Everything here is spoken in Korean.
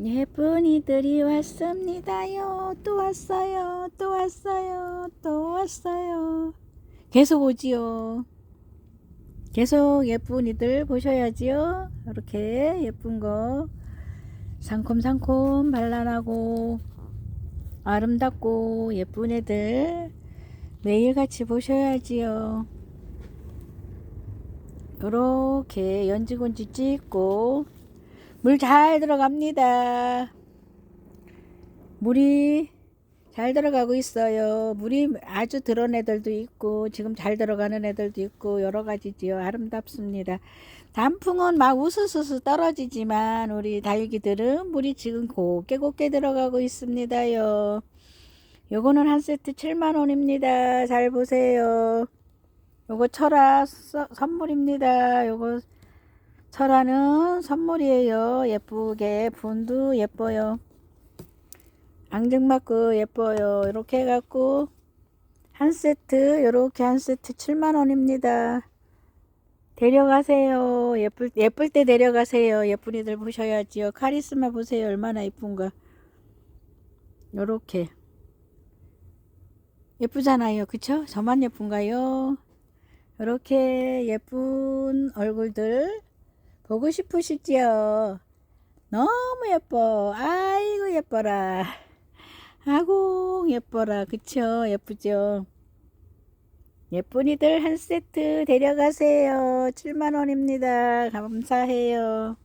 예쁜이들이 왔습니다요. 또 왔어요. 또 왔어요. 또 왔어요. 계속 오지요. 계속 예쁜이들 보셔야지요. 이렇게 예쁜 거 상콤상콤 발랄하고 아름답고 예쁜 애들 매일같이 보셔야지요. 이렇게 연지곤지 찍고 물 잘 들어갑니다. 물이 잘 들어가고 있어요. 물이 아주 들어온 애들도 있고 지금 잘 들어가는 애들도 있고 여러 가지지요. 아름답습니다. 단풍은 막 우수수수 떨어지지만 우리 다육이들은 물이 지금 곱게 곱게 들어가고 있습니다요. 요거는 한 세트 7만 원입니다. 잘 보세요. 요거 철화 서- 선물입니다. 요거 철화는 선물이에요. 예쁘게 분도 예뻐요. 앙증맞고 예뻐요. 이렇게 해갖고 한 세트 요렇게 한 세트 7만 원입니다. 데려가세요. 예쁠 예쁠 때 데려가세요. 예쁜이들 보셔야지요. 카리스마 보세요. 얼마나 예쁜가. 요렇게 예쁘잖아요. 그쵸? 저만 예쁜가요? 이렇게 예쁜 얼굴들 보고 싶으시지요? 너무 예뻐. 아이고 예뻐라. 아고 예뻐라. 그쵸? 예쁘죠? 예쁜이들 한 세트 데려가세요. 7만원입니다. 감사해요.